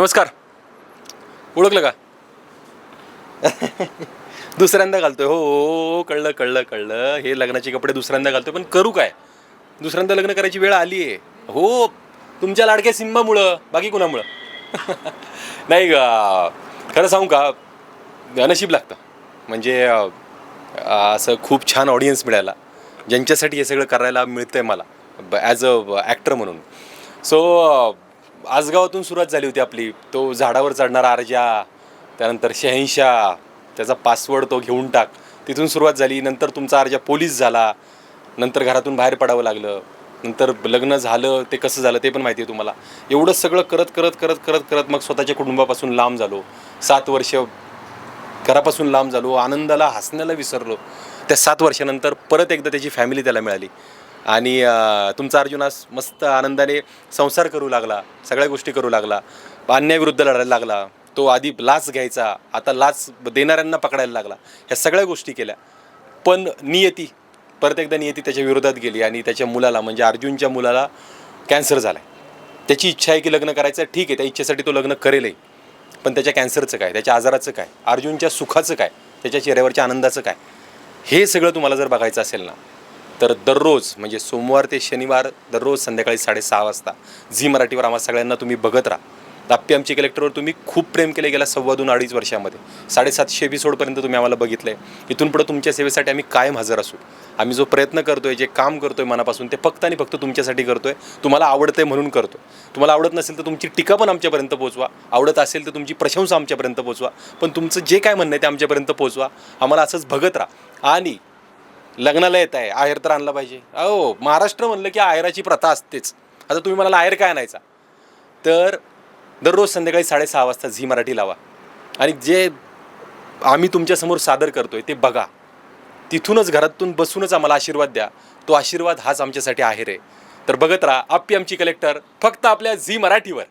नमस्कार. ओळखलं का? दुसऱ्यांदा घालतोय. हो कळलं कळलं कळलं. हे लग्नाचे कपडे दुसऱ्यांदा घालतोय पण करू काय? दुसऱ्यांदा लग्न करायची वेळ आली आहे. हो तुमच्या लाडक्या सिंबामुळं बाकी कुणामुळं? नाही ग खरं सांगू का? नशीब लागतं. म्हणजे असं खूप छान ऑडियन्स मिळाला ज्यांच्यासाठी हे सगळं करायला मिळतं आहे मला ॲज अ ॲक्टर म्हणून. सो आजगावातून सुरुवात झाली होती आपली. तो झाडावर चढणारा आरजा त्यानंतर शहनशाह त्याचा पासवर्ड तो घेऊन टाक. तिथून सुरुवात झाली. नंतर तुमचा आरजा पोलीस झाला. नंतर घरातून बाहेर पडावं लागलं. नंतर लग्न झालं ते कसं झालं ते पण माहिती आहे तुम्हाला. एवढं सगळं करत करत करत करत करत मग स्वतःच्या कुटुंबापासून लांब झालो. सात वर्ष घरापासून लांब झालो. आनंदाला हसण्याला विसरलो. त्या सात वर्षानंतर परत एकदा त्याची फॅमिली त्याला मिळाली. आणि तुमचा अर्जुन आज मस्त आनंदाने संसार करू लागला सगळ्या गोष्टी करू लागला अन्यायाविरुद्ध लढायला लागला तो आधी लाच घ्यायचा आता लाच देणाऱ्यांना पकडायला लागला ह्या सगळ्या गोष्टी केल्या. पण नियती परत एकदा नियती त्याच्या विरोधात गेली आणि त्याच्या मुलाला म्हणजे अर्जुनच्या मुलाला कॅन्सर झाला आहे त्याची इच्छा आहे की लग्न करायचं ठीक आहे त्या इच्छेसाठी तो लग्न करेलही पण त्याच्या कॅन्सरचं काय त्याच्या आजाराचं काय अर्जुनच्या सुखाचं काय त्याच्या चेहऱ्यावरच्या आनंदाचं काय हे सगळं तुम्हाला जर बघायचं असेल ना तर दररोज म्हणजे सोमवार ते शनिवार दररोज संध्याकाळी साडेसहा वाजता झी मराठीवर आम्हा सगळ्यांना तुम्ही बघत राहा. दाप्पी आमची कलेक्टरवर तुम्ही खूप प्रेम केले गेला सव्वा दोन अडीच वर्षामध्ये. साडेसातशे एपिसोडपर्यंत तुम्ही आम्हाला बघितलं. आहे इथून पुढं तुमच्या सेवेसाठी आम्ही कायम हजर असू. आम्ही जो प्रयत्न करतो आहे जे काम करतो आहे मनापासून ते फक्त आणि फक्त तुमच्यासाठी करतो आहे तुम्हाला आवडतं आहे म्हणून करतो. तुम्हाला आवडत नसेल तर तुमची टीका पण आमच्यापर्यंत पोहोचवा. आवडत असेल तर तुमची प्रशंसा आमच्यापर्यंत पोहोचवा. पण तुमचं जे काय म्हणणं आहे ते आमच्यापर्यंत पोहोचवा. आम्हाला असंच बघत राहा. आणि लग्नाला येत आहे आहेर तर आणला पाहिजे. अहो महाराष्ट्र म्हणलं की आहेराची प्रथा असतेच. आता तुम्ही मला आहेर काय आणायचा? तर दररोज संध्याकाळी साडेसहा वाजता झी मराठी लावा. आणि जे आम्ही तुमच्यासमोर सादर करतो आहे ते बघा. तिथूनच घरातून बसूनच आम्हाला आशीर्वाद द्या. तो आशीर्वाद हाच आमच्यासाठी आहेर आहे. तर बघत राहा आप्पी आमची कलेक्टर फक्त आपल्या झी मराठीवर.